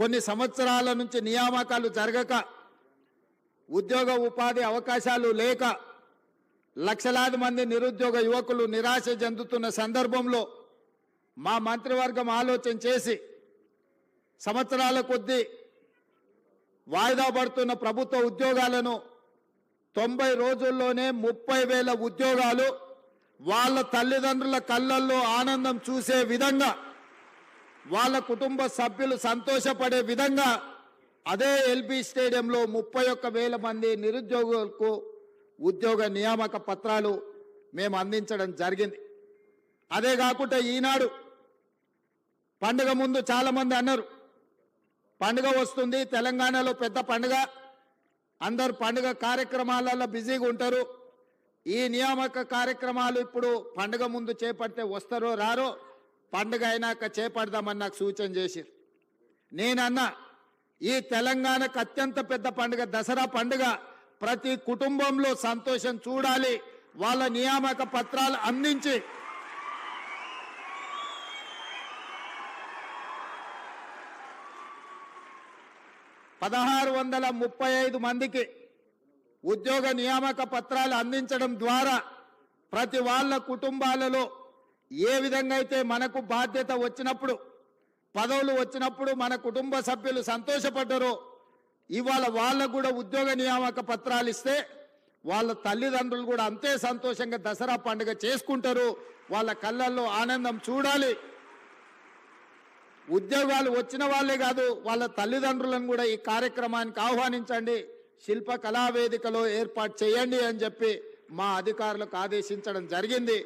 కొన్ని సంవత్సరాల నుంచి నియామకాలు జరగక ఉద్యోగ ఉపాధి అవకాశాలు లేక లక్షలాది మంది నిరుద్యోగ యువకులు నిరాశ చెందుతున్న సందర్భంలో మా మంత్రివర్గం ఆలోచన చేసి సంవత్సరాల కొద్దీ వాయిదా పడుతున్న ప్రభుత్వ ఉద్యోగాలను తొంభై రోజుల్లోనే ముప్పై వేల ఉద్యోగాలు వాళ్ళ తల్లిదండ్రుల కళ్ళల్లో ఆనందం చూసే విధంగా వాళ్ళ కుటుంబ సభ్యులు సంతోషపడే విధంగా అదే ఎల్బీ స్టేడియంలో ముప్పై ఒక్క వేల మంది నిరుద్యోగులకు ఉద్యోగ నియామక పత్రాలు మేము అందించడం జరిగింది. అదే కాకుండా ఈనాడు పండుగ ముందు చాలామంది అన్నారు పండుగ వస్తుంది తెలంగాణలో పెద్ద పండుగ అందరు పండుగ కార్యక్రమాలలో బిజీగా ఉంటారు. ఈ నియామక కార్యక్రమాలు ఇప్పుడు పండుగ ముందు చేపడితే వస్తారో రారో పండుగ అయినాక చేపడదామని నాకు సూచన చేసిరు నేనన్నా ఈ తెలంగాణకు అత్యంత పెద్ద పండుగ దసరా పండుగ ప్రతి కుటుంబంలో సంతోషం చూడాలి వాళ్ళ నియామక పత్రాలు అందించి. పదహారు వందల ముప్పై ఐదు మందికి ఉద్యోగ నియామక పత్రాలు అందించడం ద్వారా ప్రతి వాళ్ళ కుటుంబాలలో ఏ విధంగా అయితే మనకు బాధ్యత వచ్చినప్పుడు పదవులు వచ్చినప్పుడు మన కుటుంబ సభ్యులు సంతోషపడ్డరో ఇవాళ వాళ్ళకు కూడా ఉద్యోగ నియామక పత్రాలు ఇస్తే వాళ్ళ తల్లిదండ్రులు కూడా అంతే సంతోషంగా దసరా పండుగ చేసుకుంటారు. వాళ్ళ కళ్ళల్లో ఆనందం చూడాలి. ఉద్యోగాలు వచ్చిన వాళ్ళే కాదు వాళ్ళ తల్లిదండ్రులను కూడా ఈ కార్యక్రమానికి ఆహ్వానించండి. శిల్ప కళావేదికలో ఏర్పాటు చేయండి అని చెప్పి మా అధికారులకు ఆదేశించడం జరిగింది.